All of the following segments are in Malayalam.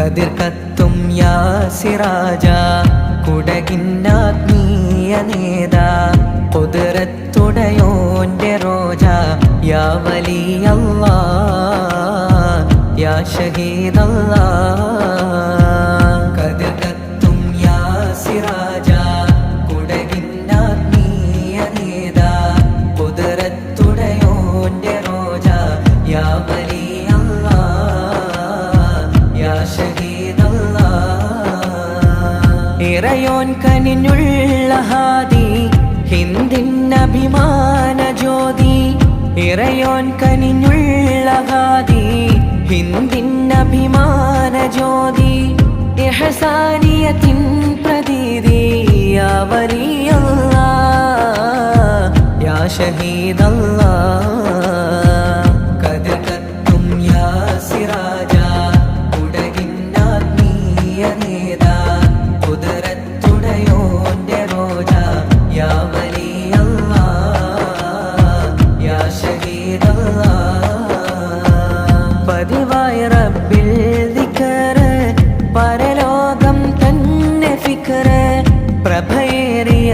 കതിർ കത്തും യാ സിറാജ കുടകിന്നാത്മീയ നേതാ. കുതിരത്തുടയോന്റെ റോജ. യാ വലിയല്ലാ യാ യാ സിറാജ ഇറയോൻ കനിഞ്ഞുള്ള ഹാദി ഹിന്ദിൻ അഭിമാന ജ്യോതി ഇറയോൻ കനിഞ്ഞുള്ള ഹാദി ഹിന്ദിൻ അഭിമാന ജ്യോതി ഇഹസാനിയത്തിൻ പ്രതീതി യാ വലിയല്ലാ യാ ഷഹീദല്ലാ.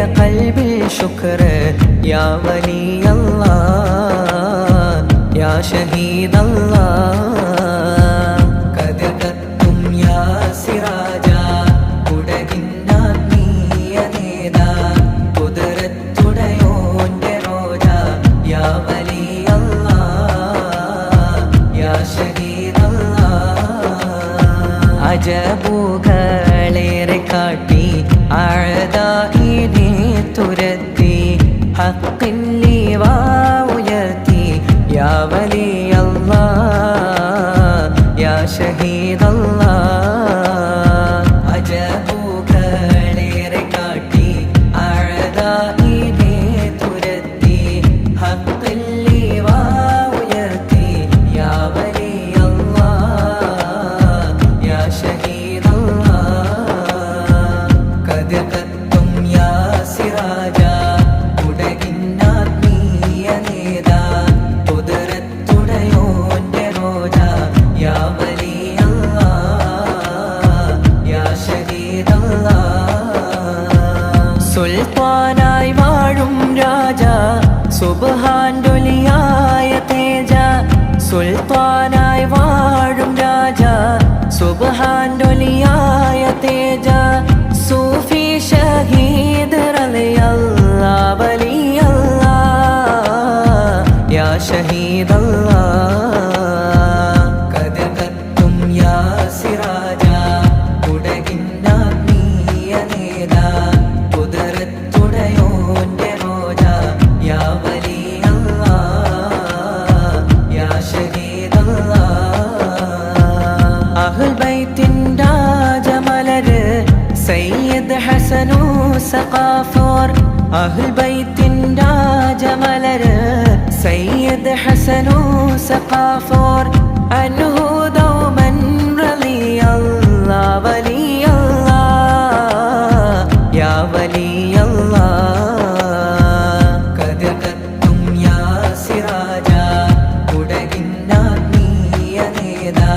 പ്രഭയേറിയ കൽബിൽ ശുക്ര് യാ വലിയല്ലാ യാ ഷഹീദല്ലാ കതിർ കത്തും യാ സിറാജ കുടകിന്നാത്മീയ നേതാ. കുതിരത്തുടയോന്റെ റോജ യാ വലിയല്ലാ യാ ഷഹീദല്ലാ അജബുകളേറെ കാട്ടി സുൽത്താനായി വാഴും രാജ സുബഹാൻഡൊലിയായ തേജ സുൽത്താനായി വാഴും രാജ സുബഹാൻഡൊലിയായ തേജ സൂഫി ഷഹീദ് സഖാഫോർ അഹ്ൽ ബൈത്തിൻ രാജമലര് സയ്യിദ് ഹസനു സഖാഫോർ അനുഹു ദൗമൻ റളിയല്ലാ വലിയല്ലാ യാ വലിയല്ലാ കഥകത്തും യാ സിറാജ ഉടകിന്നാ നീയ നേതാ